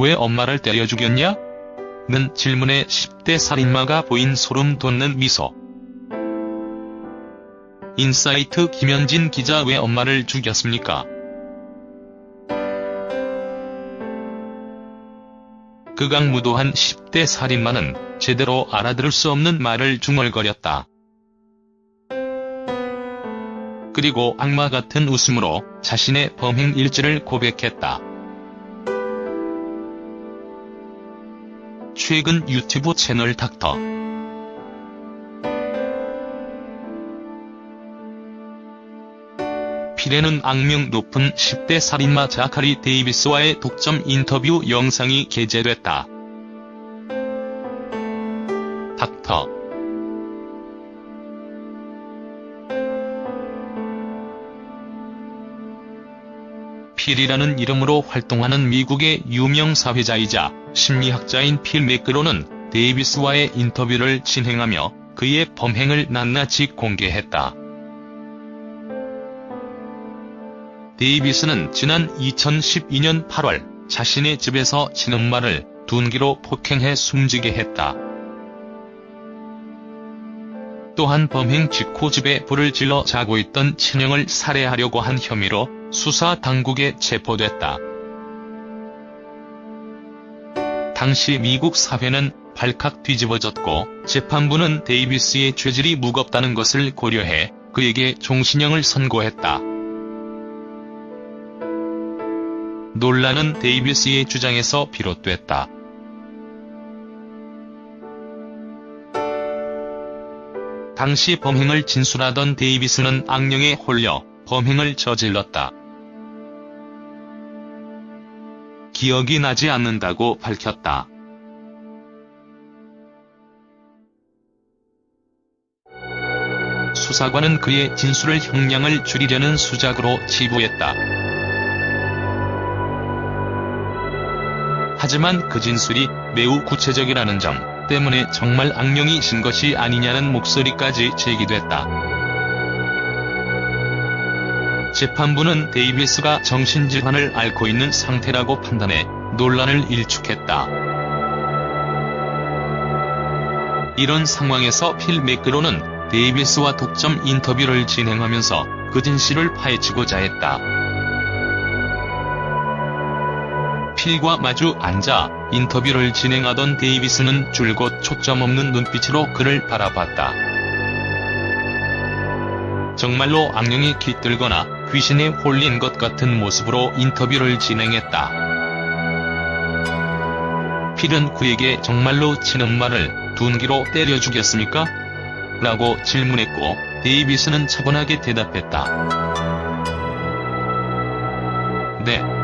왜 엄마를 때려 죽였냐? 는 질문에 10대 살인마가 보인 소름 돋는 미소. 인사이트 김현진 기자 왜 엄마를 죽였습니까? 극악무도한 10대 살인마는 제대로 알아들을 수 없는 말을 중얼거렸다. 그리고 악마 같은 웃음으로 자신의 범행 일지를 고백했다. 최근 유튜브 채널 닥터 필에는 악명 높은 10대 살인마 자카리 데이비스와의 독점 인터뷰 영상이 게재됐다. 닥터 필이라는 이름으로 활동하는 미국의 유명 사회자이자 심리학자인 필 매크로는 데이비스와의 인터뷰를 진행하며 그의 범행을 낱낱이 공개했다. 데이비스는 지난 2012년 8월 자신의 집에서 친엄마를 둔기로 폭행해 숨지게 했다. 또한 범행 직후 집에 불을 질러 자고 있던 친형을 살해하려고 한 혐의로 수사 당국에 체포됐다. 당시 미국 사회는 발칵 뒤집어졌고 재판부는 데이비스의 죄질이 무겁다는 것을 고려해 그에게 종신형을 선고했다. 논란은 데이비스의 주장에서 비롯됐다. 당시 범행을 진술하던 데이비스는 악령에 홀려 범행을 저질렀다. 기억이 나지 않는다고 밝혔다. 수사관은 그의 진술을 형량을 줄이려는 수작으로 치부했다. 하지만 그 진술이 매우 구체적이라는 점 때문에 정말 악령이 신 것이 아니냐는 목소리까지 제기됐다. 재판부는 데이비스가 정신질환을 앓고 있는 상태라고 판단해 논란을 일축했다. 이런 상황에서 필 매크로는 데이비스와 독점 인터뷰를 진행하면서 그 진실을 파헤치고자 했다. 필과 마주 앉아 인터뷰를 진행하던 데이비스는 줄곧 초점 없는 눈빛으로 그를 바라봤다. 정말로 악령이 깃들거나 귀신에 홀린 것 같은 모습으로 인터뷰를 진행했다. 필은 그에게 정말로 친엄마를 둔기로 때려 죽였습니까? 라고 질문했고 데이비스는 차분하게 대답했다. 네.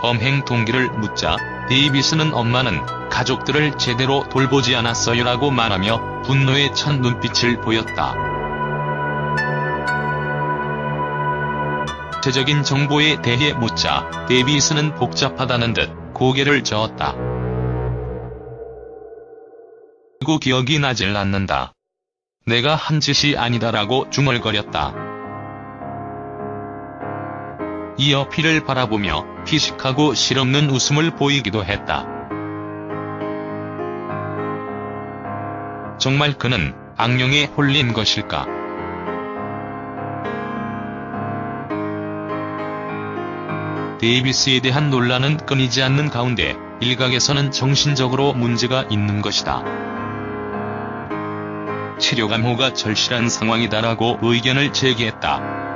범행 동기를 묻자 데이비스는 엄마는 가족들을 제대로 돌보지 않았어요 라고 말하며 분노에 찬 눈빛을 보였다. 구체적인 정보에 대해 묻자 데이비스는 복잡하다는 듯 고개를 저었다. 그리고 기억이 나질 않는다. 내가 한 짓이 아니다라고 중얼거렸다. 이어 피를 바라보며 피식하고 실없는 웃음을 보이기도 했다. 정말 그는 악령에 홀린 것일까? 데이비스에 대한 논란은 끊이지 않는 가운데 일각에서는 정신적으로 문제가 있는 것이다. 치료 감호가 절실한 상황이다라고 의견을 제기했다.